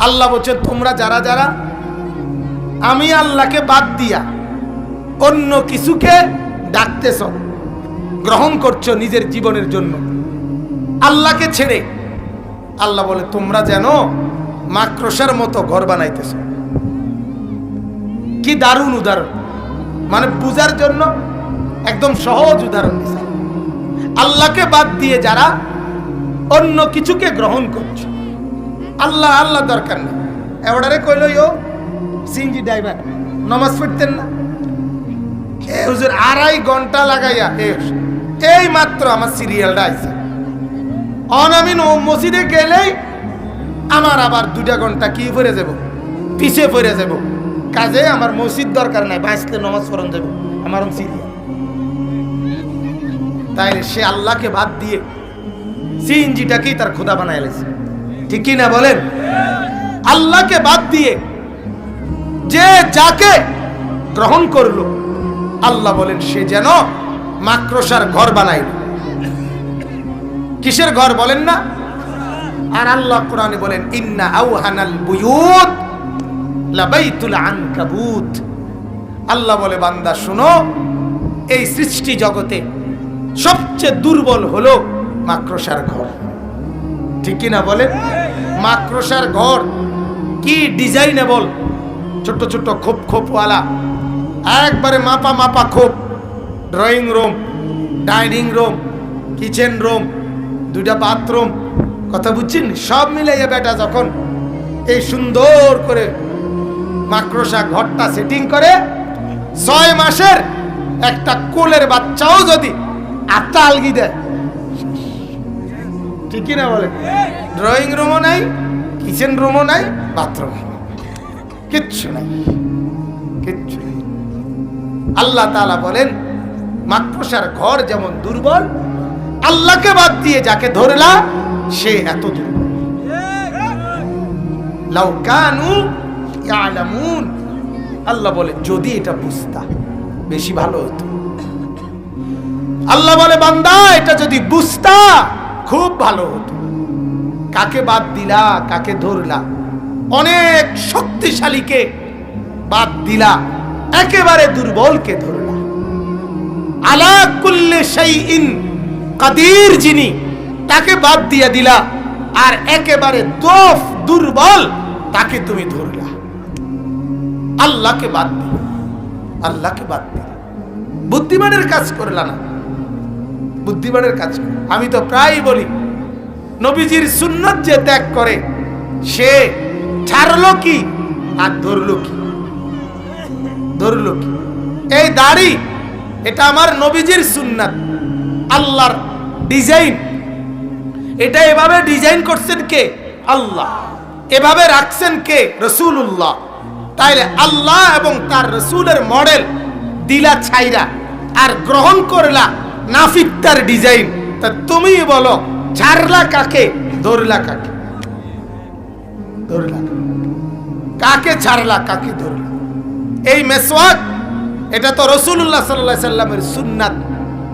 আল্লাহ বলছে, তোমরা যারা যারা আমি আল্লাহকে বাদ দিয়া অন্য কিছুকে ডাকতেছ, গ্রহণ করছ নিজের জীবনের জন্য, আল্লাহকে ছেড়ে, আল্লাহ বলে, তোমরা যেন মাক্রসার মতো ঘর বানাইতেছ। কি দারুণ উদাহরণ। মানে বুঝার জন্য একদম সহজ উদাহরণ দিছে। আল্লাহকে বাদ দিয়ে যারা অন্য কিছুকে গ্রহণ করছে আল্লাহ আল্লাহ দরকার নেই। এবারে কইল ইও সিনজি ড্রাইভার, নমাজ পড়তেন না? এ হুজুর, আড়াই ঘণ্টা লাগাইয়া এই মাত্র আমার সিরিয়ালটা আইছে। অন আমি মসজিদে গেলেই আমার আবার দুটা ঘণ্টা কি পড়ে যাব? পিছে পড়ে যাব। কাজে আমার মসজিদ দরকার নাই বাঁচলে নমাজ পড়ন যাব, আমার সিরিয়াল। তাই সে আল্লাহকে বাদ দিয়ে সিএনজিটাকেই তার খোদা বানায় লেছে ঠিক কি না বলেন? আল্লাহকে বাদ দিয়ে যে যাকে গ্রহণ করল, আল্লাহ বলেন, সে যেন মাক্রসার ঘর বানাইল কিসের ঘর বলেন না? আর আল্লাহ কোরআনে বলেন, ইন্না আউহানাল বুয়ুত লাবাইতুল আনকাবুত। আল্লাহ বলে, বান্দা, শুনো, এই সৃষ্টি জগতে সবচেয়ে দুর্বল হলো মাক্রসার ঘর। ঠিক কি না বলেন? মাক্রসার ঘর। কি ডিজাইনেবল। ছোট্ট ছোট্ট খোপ খোপওয়ালা। একবারে মাপা মাপা খোপ। Drawing room, dining room, kitchen room, দুইটা বাথরুম। কথা বুঝছেন? সব মিলাইয়া বেটা যখন এই সুন্দর করে মাক্রসা ঘরটা সেটিং করে, ছয় মাসের একটা কোলের বাচ্চাও যদি আত্মা আলগি দেয় ঠিকই না বলে? ড্রয়িং রুমও নাই কিচেন রুমও নাই বাথরুম কিচ্ছু নাই, কিচ্ছু নেই। আল্লাহ তাআলা বলেন, মাকড়সার ঘর যেমন দুর্বল, আল্লাহকে বাদ দিয়ে যাকে ধরলা, সে এত দুর্বল। লাউ কানু ইয়ালামুন। আল্লাহ বলে, যদি এটা বুঝতা, বেশি ভালো হতো। আল্লাহ বলে, বান্দা, এটা যদি বুঝতা খুব ভালো হতো। কাকে বাদ দিলা, কাকে ধরলা? অনেক শক্তিশালীকে বাদ দিলা, একেবারে দুর্বলকে ধরলা। আলা কুল্লে সেই ইন কাদির যিনি, তাকে বাদ দিয়া দিলা, আর একেবারে দোফ দুর্বল, তাকে তুমি ধরলা। আল্লাহকে বাদ দিলা, আল্লাহকে বাদ দিলা। বুদ্ধিমানের কাজ করলা না। বুদ্ধিমানের কাজ। আমি তো প্রায় বলি, নবীজির সুন্নত যে ত্যাগ করে, সে ছাড়লো কি আর ধরলো কি? ধরলো কি? এই দাড়ি, এটা আমার নবীজির সুন্নাত, আল্লাহর ডিজাইন এটা এভাবে ডিজাইন করছেন কে? আল্লাহ। এভাবে রাখছেন কে? রসুল্লাহ তাইলে আল্লাহ এবং তার রসুলের মডেল দিলা ছাইরা আর গ্রহণ করলা নাফিকটার ডিজাইন তা তুমি বলো, ছাড়লা কাকে? ধরলা কাকে? ধরলা। কাকে? ছাড়লা, কাকে ধরলা? এই মেসওয়াক, এটা তো রসুল্লাহ সাল্লাহ সাল্লামের সুন্নাত।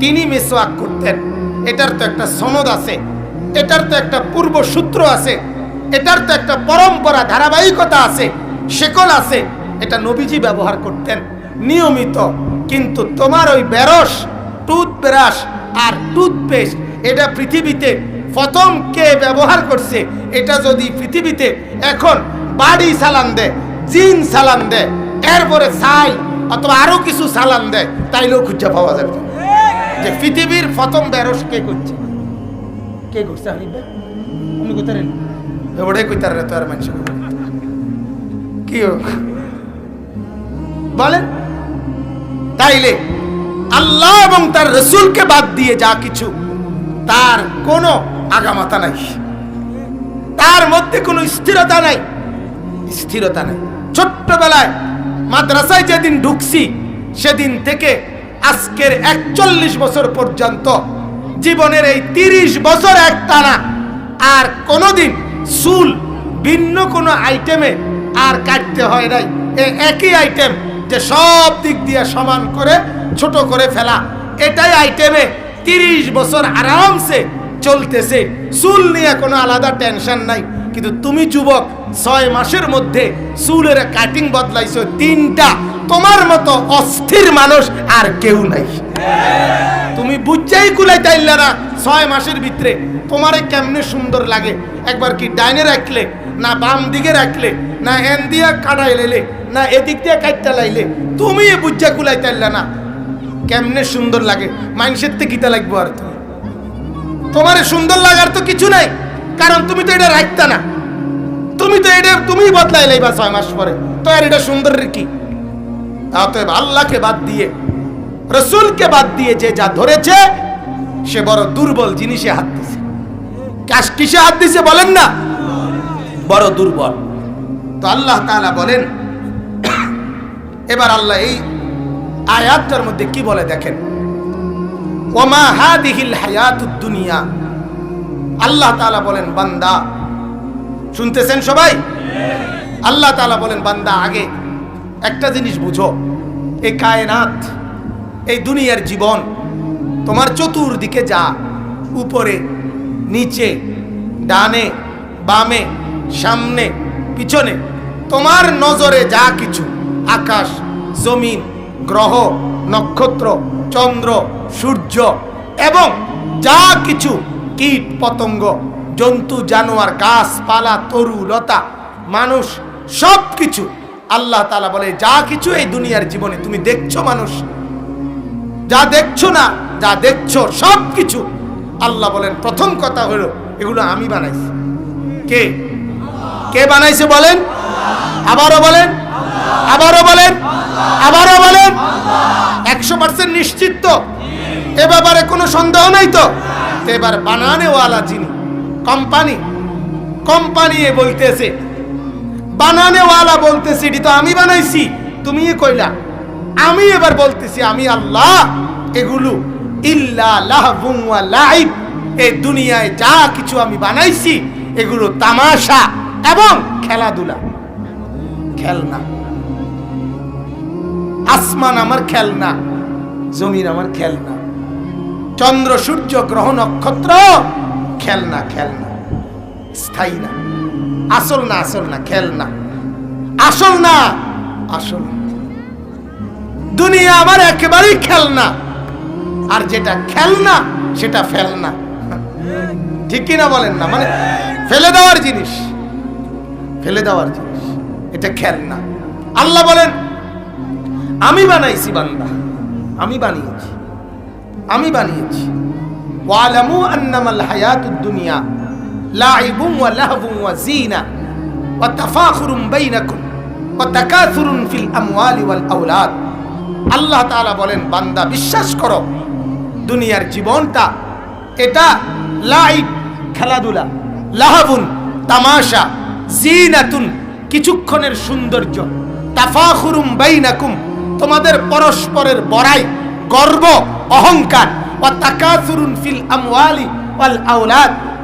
তিনি মেসওয়াক করতেন। এটার তো একটা সনদ আছে। এটার তো একটা পূর্ব সূত্র আছে। এটার তো একটা পরম্পরা, ধারাবাহিকতা আছে। শেকল আছে। এটা নবীজি ব্যবহার করতেন। নিয়মিত। কিন্তু তোমার ওই বেরস টুথব্রাশ আর টুথপেস্ট এটা পৃথিবীতে প্রথম কে ব্যবহার করছে? এটা যদি পৃথিবীতে এখন বাড়ি সালান দেয়, জিন সালান দেয়, এরপরে সাই অথবা আরও কিছু সালান দেয়, তাইলেও খুঁজে পাওয়া যাবে যে পৃথিবীর প্রথম বেরস কে করছে? কে করছে কইতার তো আর মানুষ কি ও? বলেন। তাইলে আল্লাহ এবং তার রসুলকে বাদ দিয়ে যা কিছু, তার কোনো আগামাতা নাই। তার মধ্যে কোনো স্থিরতা নাই। স্থিরতা নাই। ছোট্টবেলায় মাদ্রাসায় যেদিন ঢুকছি, সেদিন থেকে আজকের একচল্লিশ বছর পর্যন্ত জীবনের এই তিরিশ বছর এক টানা আর কোনোদিন চুল ভিন্ন কোনো আইটেমে আর কাটতে হয় নাই। একই আইটেম যে সব দিক দিয়ে সমান করে ছোট করে ফেলা। এটাই আইটেমে তিরিশ বছর আরামসে চলতেছে। চুল নিয়ে কোনো আলাদা টেনশন নাই। কিন্তু তুমি যুবক, ছয় মাসের মধ্যে চুলের কাটিং বদলাইছো তিনটা। তোমার মতো অস্থির মানুষ আর কেউ নাই। তুমি বুঝাই কুলাই তাইলে না ছয় মাসের ভিতরে। তোমারে কেমনে সুন্দর লাগে? একবার কি ডাইনে রাখলে, না বাম দিকে রাখলে, না এন দিয়া কাটাই লাইলে না এদিক দিয়ে কাটতে লাইলে, তুমি বুঝা কুলাই তাইলে না কেমনে সুন্দর লাগে? মাইন্ডসেট থেকে গীতা লাগবো আর তুমি। তোমার সুন্দর লাগার তো কিছু নাই, কারণ তুমি তো এটা রাখতা না। তুমি তো এটা তুমি বদলাই লাইবা ছয় মাস পরে। তো আর এটা সুন্দরের কি? অতএব আল্লাহকে বাদ দিয়ে, রসুলকে বাদ দিয়ে যে যা ধরেছে, সে বড় দুর্বল জিনিসে হাত দিছে। কাশ কিসে হাত দিছে বলেন না? বড় দুর্বল। তো আল্লাহ তাআলা বলেন, এবার আল্লাহ এই আয়াতটার মধ্যে কি বলে দেখেন? ওমা হাদিহিল হায়াতুদ দুনিয়া। আল্লাহ তাআলা বলেন, বান্দা। শুনতেছেন সবাই? আল্লাহ তাআলা বলেন, বান্দা, আগে একটা জিনিস বুঝো। এই কায়নাত, এই দুনিয়ার জীবন, তোমার চতুর্দিকে যা, উপরে, নিচে, ডানে, বামে, সামনে, পিছনে, তোমার নজরে যা কিছু, আকাশ, জমিন গ্রহ, নক্ষত্র, চন্দ্র, সূর্য এবং যা কিছু কীট, পতঙ্গ, জন্তু, জানোয়ার গাছপালা তরু, লতা, মানুষ, সব কিছু আল্লাহ তালা বলে, যা কিছু এই দুনিয়ার জীবনে তুমি দেখছ মানুষ, যা দেখছ না, যা দেখছ সব কিছু আল্লাহ বলেন, প্রথম কথা হলো, এগুলো আমি বানাইছি। কে? কে বানাইছে বলেন? আবারও বলেন? আবারও বলেন? আবারও বলেন, একশো পার্সেন্ট নিশ্চিত তো। এ ব্যাপারে কোনো সন্দেহ নাই তো? এবার বানানেওয়ালা যিনি, কোম্পানি কোম্পানি এ বলতেছে, বানানেওয়ালা বলতেছে, এটি তো আমি বানাইছি তুমি কইলা। আমি এবার বলতেছি, আমি আল্লাহ, এগুলো এই দুনিয়ায় যা কিছু আমি বানাইছি, এগুলো তামাশা এবং খেলাধুলা। খেলনা। আসমান আমার খেলনা, জমিন আমার খেলনা। চন্দ্র, সূর্য, গ্রহ, নক্ষত্র, খেলনা খেলনা। স্থায়ী না। আসল না আসল না, খেলনা। আসল না, আসল। দুনিয়া আমার একেবারেই খেলনা। আর যেটা খেলনা, সেটা ফেলনা। ঠিক কিনা বলেন না? মানে ফেলে দেওয়ার জিনিস। ফেলে দেওয়ার জিনিস। এটা খেলনা। আল্লাহ বলেন আমি বানাইছি বান্দা। আমি বানিয়েছি। আমি বানিয়েছি। ওয়ালামু আন্নামাল হায়াতুদ দুনিয়া, লাইবুম ওয়া লাহবুম ওয়া জিনা ওয়া তাফাখুরুম বাইনাকুম, ওয়া তাকাসুরুন ফিল আমওয়ালি ওয়াল আওলাদ। আল্লাহ তাআলা বলেন, বান্দা, বিশ্বাস করো, দুনিয়ার জীবনটা, এটা লাইব, খেলাধুলা, লাহাবুন, তামাশা জিনাতুন কিছুক্ষণের সৌন্দর্য, তাফাখুরুম বাইনাকুম তোমাদের পরস্পরের বড়াই গর্ব, অহংকার ও তাকাসুরুন ফিল আমওয়ালি ওয়াল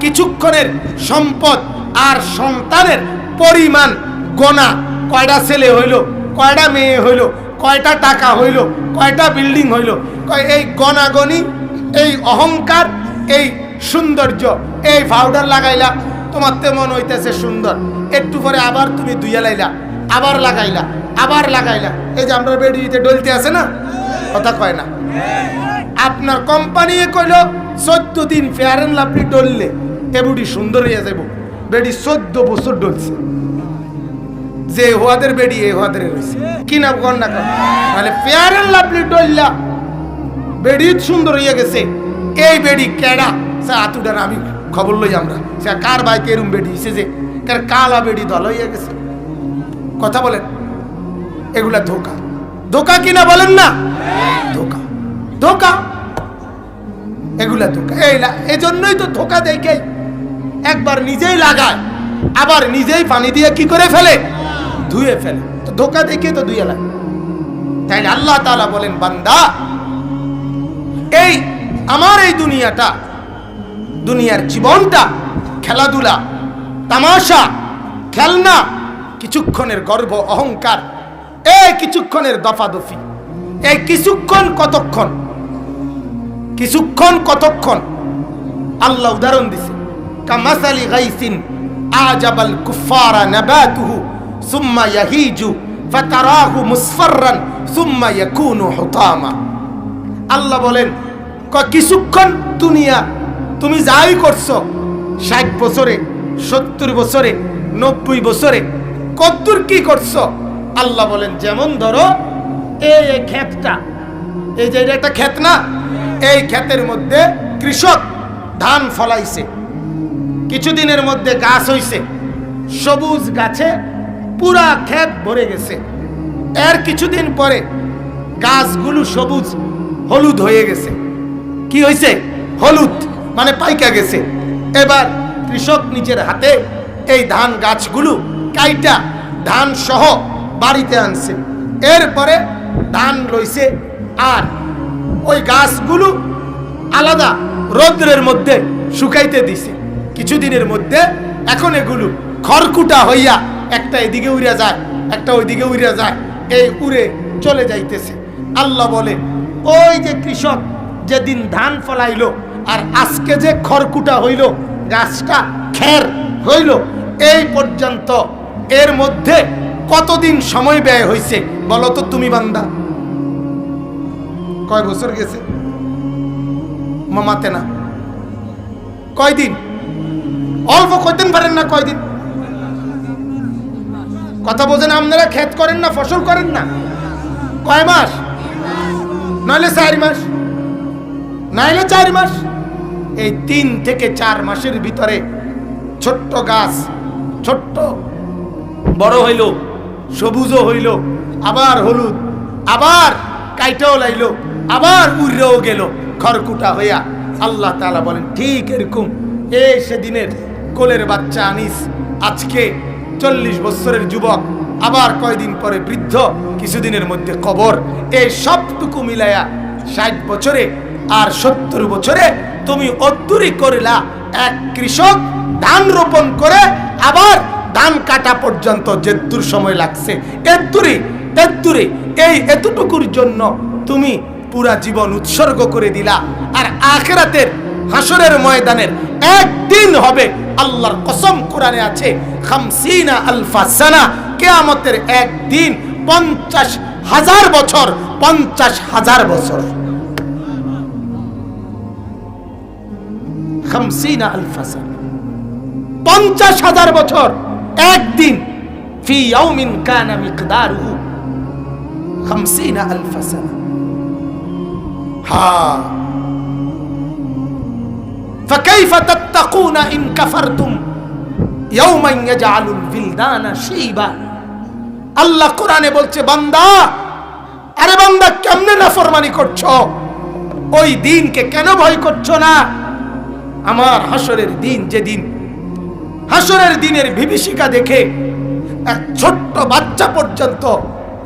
কিছুক্ষণের সম্পদ আর সন্তানের পরিমাণ গোনা। কয়টা ছেলে হইল কয়টা মেয়ে হইল, কয়টা টাকা হইল, কয়টা বিল্ডিং হইল এই গনাগনি এই অহংকার, এই সৌন্দর্য, এই পাউডার লাগাইলা, তোমার তেমন হইতেছে সুন্দর। একটু পরে আবার তুমি দুইয়া লাইলা। আবার লাগাইলা আবার লাগাইলা। এই যে আমরা বেডিতে ডলতে আছে না? কথা কয় না। আপনার কোম্পানি কইল, চোদ্দ দিন ফেয়ার এন্ড লাভলি ডললে এ বুড়ি সুন্দর হয়ে যাব বেডি চোদ্দ বছর ডলছে। যে হোয়াদের বেডি, এ হোয়াদের রয়েছে। কি নাম কর না কর? মানে ফেয়ার এন্ড লাভলি ডললা, বেডি সুন্দর হয়ে গেছে। এই বেডি কেডা? সে আতুটার আমি খবর লই আমরা। সে কার বাইক এরম বেডি সে যে? কার কালা বেডি দল হয়ে গেছে। কথা বলেন। এগুলা ধোকা। ধোকা কিনা বলেন না? ধোকা। ধোকা। এগুলা ধোকা। এই এজন্যই তো ধোকা দেখে একবার নিজেই লাগায়, আবার নিজেই পানি দিয়ে কি করে ফেলে? ধুয়ে ফেলে। তো ধোকা দেখে তো ধুয়ে লাগে তাই আল্লাহ তালা বলেন, বান্দা, এই আমার এই দুনিয়াটা, দুনিয়ার জীবনটা, খেলাধুলা, তামাশা, খেলনা কিছুক্ষণের গর্ব, অহংকার। এই কিছুক্ষণের দফাদফি। এই কিছুক্ষণ কতক্ষণ? কিছুক্ষণ কতক্ষণ? আল্লাহ উদাহরণ দিছে। কামাসালি গাইসিন আজাবাল কুফারা নাবাতুহু সুম্মা ইয়াহিজু ফাতারাহু মুসফাররান সুম্মা ইয়াকুনু হুতামা। আল্লাহ বলেন ক- কিছুক্ষণ দুনিয়া, তুমি যাই করছ, ষাট বছরে, সত্তর বছরে, নব্বই বছরে কদ্দুর কি করছ? আল্লাহ বলেন, যেমন ধরো, এই ক্ষেতটা। এই যে, এটা একটা ক্ষেত না? এই ক্ষেতের মধ্যে কৃষক ধান ফলাইছে। কিছুদিনের মধ্যে গাছ হইছে। সবুজ গাছে পুরা ক্ষেত ভরে গেছে। এর কিছুদিন পরে গাছগুলো সবুজ, হলুদ হয়ে গেছে। কি হয়েছে হলুদ মানে পাইকা গেছে। এবার কৃষক নিজের হাতে এই ধান গাছগুলো কাইটা ধান সহ বাড়িতে আনছে। এরপরে ধান লইছে আর ওই গাছগুলো আলাদা রৌদ্রের মধ্যে শুকাইতে দিছে। কিছুদিনের মধ্যে এখন এগুলো খড়কুটা হইয়া একটা এদিকে উড়ে যায়, একটা ওইদিকে উড়ে যায়, এই উড়ে চলে যাইতেছে। আল্লাহ বলে, ওই যে কৃষক যেদিন ধান ফলাইলো আর আজকে যে খড়কুটা হইল, গাছটা খের হইল, এই পর্যন্ত এর মধ্যে কতদিন সময় ব্যয় হয়েছে বলো তো তুমি বান্দা। কয় বছর গেছে? মামাতে না। কয়দিন? অল্প কয়দিন পারেন না কয়দিন? কথা বোঝেন, আপনারা ক্ষেত করেন না, ফসল করেন না। কয় মাস? নইলে চার মাস। নাইলে চার মাস। এই তিন থেকে চার মাসের ভিতরে ছোট্ট গাছ, ছোট্ট বড় হইল, সবুজও হইল, আবার হলুদ, আবার কাইটাও লাইল, আবার উড়েও গেল খড়কুটা হইয়া। আল্লাহ তালা বলেন, ঠিক এরকম। এ সেদিনের কোলের বাচ্চা আনিস। আজকে চল্লিশ বছরের যুবক, আবার কয়দিন পরে বৃদ্ধ, কিছুদিনের মধ্যে কবর। এই সবটুকু মিলাইয়া ষাট বছরে আর সত্তর বছরে তুমি অদ্দুরি করিলা। এক কৃষক ধান রোপণ করে আবার কাটা পর্যন্ত যেদ্দুর সময় লাগছে। এদ্দুরি, এদ্দুরে, এই এতটুকুর জন্য তুমি পুরা জীবন উৎসর্গ করে দিলা। আর আখেরাতের হাসরের ময়দানের একদিন হবে আল্লাহর কসম কোরআনে আছে, খামসিনা আলফা সানা। কেয়ামতের একদিন পঞ্চাশ হাজার বছর, পঞ্চাশ হাজার বছর। খামসিনা আলফা সানা। পঞ্চাশ হাজার বছর। একদিন ফি ইয়াউমিন কানা মিকদারুহু খামসিনা আলফা সানা হ্যাঁ فكيف تتقون إن كفرتم يوما يجعل الولدان شيبا আল্লাহ কোরআনে বলছে বান্দা আরে বান্দা কেমনে নাফরমানি করছো ওই দিনকে কেন ভয় করছো না আমার হাসরের দিন যেদিন হাসরের দিনের বিভীষিকা দেখে এক ছোট্ট বাচ্চা পর্যন্ত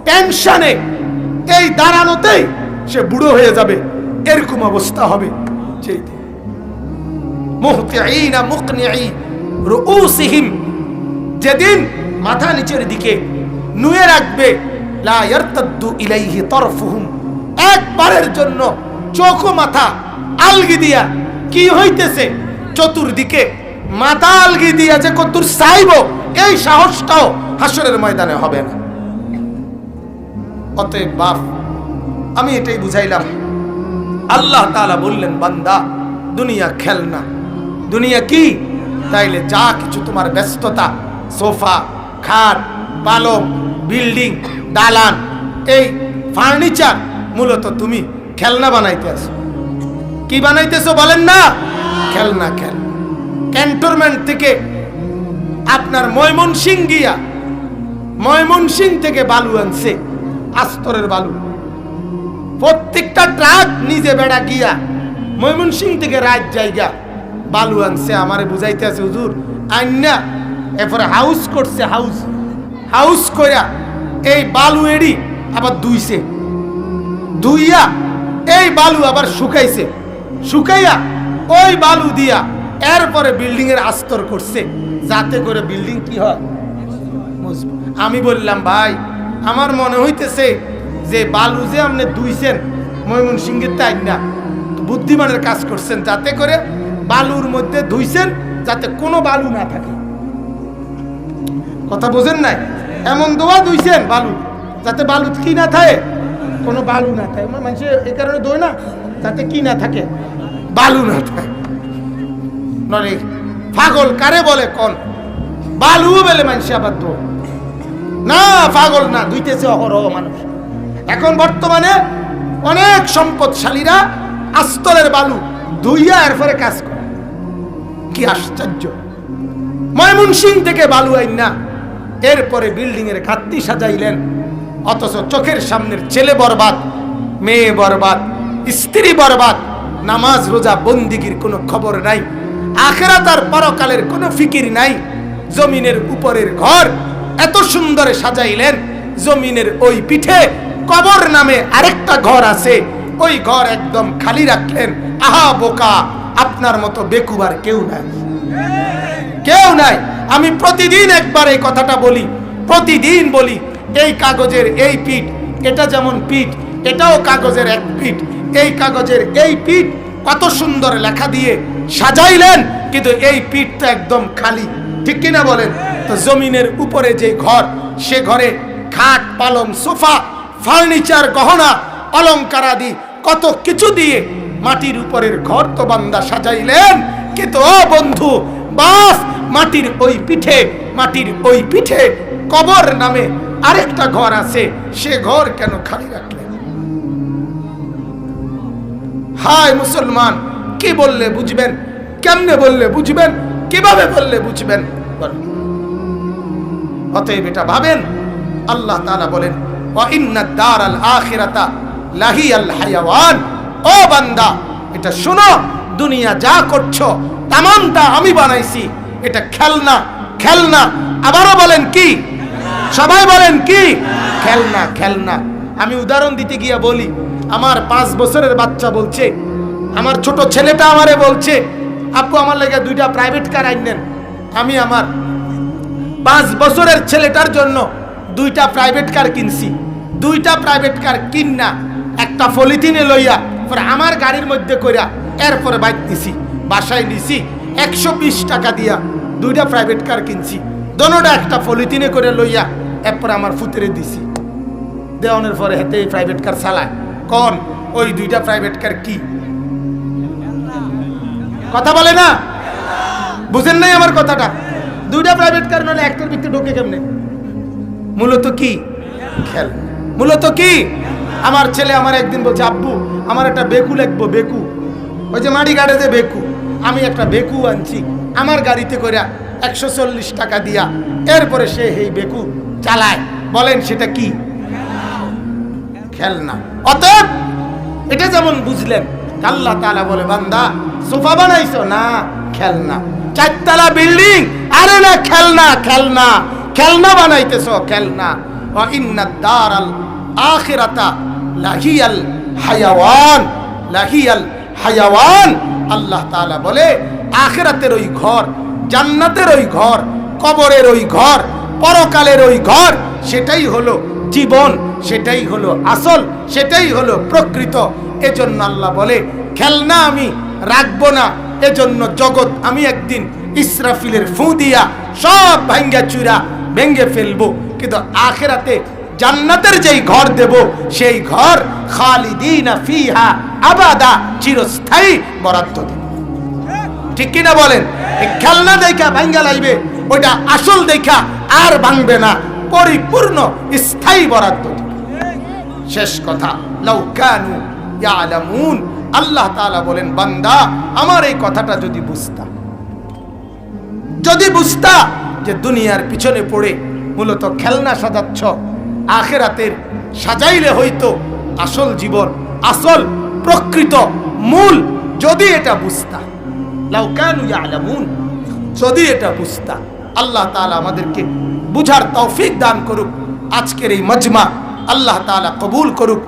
টেনশনে এই দাঁড়ানোতেই সে বুড়ো হয়ে যাবে। এরকম অবস্থা হবে। যেদিন মাথা নিচের দিকে নুয়ে রাখবে একবারের জন্য চোখ মাথা আলগি দিয়া কি হইতেছে? চতুর্দিকে মাথা আলগি দিয়া যে কতুর চাইব এই সাহসটাও হাসরের ময়দানে হবে না। অতএব বাপ, আমি এটাই বুঝাইলাম। আল্লাহ তালা বললেন, বান্দা, দুনিয়া খেলনা। দুনিয়া কি? তাইলে যা কিছু তোমার ব্যস্ততা, সোফা, খাট, পালং, বিল্ডিং, দালান, এই ফার্নিচার, মূলত তুমি খেলনা বানাইতে আসো কি বানাইতেছো বলেন না? খেলনা খেল ক্যান্টনমেন্ট থেকে আপনার ময়মনসিং গিয়া, ময়মনসিং থেকে বালু আনছে, আস্তরের বালু। প্রত্যেকটা ট্রাক নিজে বেড়া গিয়া, ময়মনসিং থেকে রাত জায়গা বালু আনছে। আমারে বুঝাইতে আছে, হুজুর, আইনা, এরপরে হাউস করছে, হাউস। হাউস কইরা এই বালু এড়ি আবার দুইছে ধুইয়া এই বালু আবার শুকাইছে। শুকাইয়া ওই বালু দিয়া এরপরে বিল্ডিং এর আস্তর করছে। যাতে করে বিল্ডিং কি হয়। আমি বললাম, ভাই, আমার মনে হইতেছে যে বালু যে আপনি দুইছেন ময়মন সিংহের তাই না বুদ্ধিমানের কাজ করছেন যাতে করে বালুর মধ্যে ধুইছেন, যাতে কোনো বালু না থাকে। কথা বোঝেন নাই? এমন দোয়া দুইছেন বালু, যাতে বালু কি না থাকে? কোনো বালু না থাকে। মানুষের এই কারণে দোয় না, যাতে কি না থাকে? বালু না থাকে। নরে, পাগল কারে বলে কোন বালু বলে মানুষ আবার দো না, পাগল না, দুইতেছে অহরহ মানুষ। এখন বর্তমানে অনেক সম্পদশালীরা আস্তরের বালু ধুইয়া এরপরে কাজ করে। কি আশ্চর্য। ময়মনসিং থেকে বালু আইন না এরপরে বিল্ডিং এর ঘাটতি সাজাইলেন। অথচ চোখের সামনের ছেলে বরবাদ, মেয়ে বরবাদ, স্ত্রী বরবাদ, নামাজ, রোজা, বন্দিগির কোনো খবর নাই। আখেরাত আর পরকালের কোনো ফিকির নাই। জমিনের উপরের ঘর এত সুন্দরে সাজাইলেন, জমিনের ওই পিঠে কবর নামে আরেকটা ঘর আছে। ওই ঘর একদম খালি রাখলেন। আহা বোকা, আপনার মতো বেকুবার কেউ নাই। কেউ নাই। আমি প্রতিদিন একবার এই কথাটা বলি, প্রতিদিন বলি, এই কাগজের এই পিঠ, এটা যেমন পিঠ, এটাও কাগজের এক পিঠ, এই কাগজের এই পিঠ কত সুন্দর লেখা দিয়ে সাজাইলেন, কিন্তু এই পিঠ তো একদম খালি। ঠিক কিনা বলেন? তো জমিনের উপরে যে ঘর, সে ঘরে খাট, পালং, সোফা, ফার্নিচার, গহনা, অলঙ্কারাদি, কত কিছু দিয়ে মাটির উপরের ঘর তো বান্দা সাজাইলেন। কিন্তু ও বন্ধু? বাস, মাটির ওই পিঠে, মাটির ওই পিঠে কবর নামে আরেকটা ঘর আছে, সে ঘর কেন খালি রাখলেন? হায় মুসলমান! কি বললে বুঝবেন? কেমনে বললে বুঝবেন? কীভাবে বললে বুঝবেন? অতএব এটা ভাবেন। আল্লাহ তাআলা বলেন ইন্না দারাল আখিরাতা লাহিয়াল হায়াওয়ান। ও বান্দা, এটা শোনো, দুনিয়া যা করছ, তামামটা আমি বানাইছি। এটা খেলনা খেলনা। আবারও বলেন কি? সবাই বলেন কি? খেলনা খেলনা। আমি উদাহরণ দিতে গিয়া বলি, আমার পাঁচ বছরের বাচ্চা বলছে আমার ছোট ছেলেটা আমারে বলছে, আপু, আমার লেগে দুইটা প্রাইভেট কার আইনেন। আমি আমার পাঁচ বছরের ছেলেটার জন্য দুইটা প্রাইভেট কার কিনছি। দুইটা প্রাইভেট কার কিননা একটা পলিথিনে লইয়া পরে আমার গাড়ির মধ্যে কইরা এরপরে বাইক নিছি, বাসায় নিছি, একশো বিশ টাকা দিয়া দুইটা প্রাইভেট কার কিনছি। দোনোটা একটা পলিথিনে করে লইয়া এরপরে আমার ফুতেরে দিছি। দেওয়ানের পরে হেতে এই প্রাইভেট কার চালায়। কন, ওই দুইটা প্রাইভেট কার কি? কথা বলে না? বুঝেন নাই আমার কথাটা? দুইটা প্রাইভেট কার মানে একটার ভিতরে ঢোকে কেমনে? মূলত কি? খেল। মূলত কি? আমার ছেলে আমার একদিন বলছে, আব্বু, আমার একটা বেকু লিখব বেকু। ওই যে মাড়ি গাড়ে যে বেকু, আমি একটা বেকু আনছি। আমার গাড়িতে করে একশো চল্লিশ টাকা দিয়া। এরপরে সে এই বেকু চালায়। বলেন সেটা কি? খেলনা অতএব, এটা যেমন বুঝলেন, আল্লাহ তালা বলে, বান্দা সোফা বানাইছো? না, খেলনা। চারতলা বিল্ডিং? আরে না, খেলনা খেলনা। খেলনা বানাইতেছো, খেলনা। ওয়া ইন্না দারাল আখিরাতা লাহিয়াল হায়াওয়ান। লাহিয়াল হায়াওয়ান। আল্লাহ তাআলা বলে, আখিরাতের ওই ঘর, জান্নাতের ওই ঘর, কবরের ওই ঘর, পরকালের ওই ঘর, সেটাই হলো জীবন, সেটাই হলো আসল, সেটাই হলো প্রকৃত। এজন্য আল্লাহ বলে, খেলনা আমি রাখব না। এজন্য জগৎ আমি একদিন ইসরাফিলের ফু দিয়া সব ভাঙ্গা চুরা ভেঙ্গে ফেলব। কিন্তু আখেরাতে জান্নাতের যেই ঘর দেব, সেই ঘর খালিদিনা ফিহা আবাদা চিরস্থায়ী বরাদ্দ দেব। ঠিক কিনা বলেন? খেলনা দেখা ভাঙ্গা লাইবে ওইটা আসল দেখা আর ভাঙবে না, পরিপূর্ণ স্থায়ী বরাদ্দ। শেষ কথা লাউকানু ইয়ালামুন। আল্লাহ তাআলা বলেন, বান্দা, আমার এই কথাটা যদি বুঝতা যদি বুঝতা যে দুনিয়ার পিছনে পড়ে মূলত খেলনা সাজাচ্ছ, আখেরাতের সাজাইলে হয়তো আসল জীবন, আসল প্রকৃত মূল, যদি এটা বুঝতা। লাউকানু ইয়ালামুন। যদি এটা বুঝতা, আল্লাহ তাআলা আমাদেরকে বুঝার তৌফিক দান করুক। আজকের এই মজমা আল্লাহ তাআলা কবুল করুক।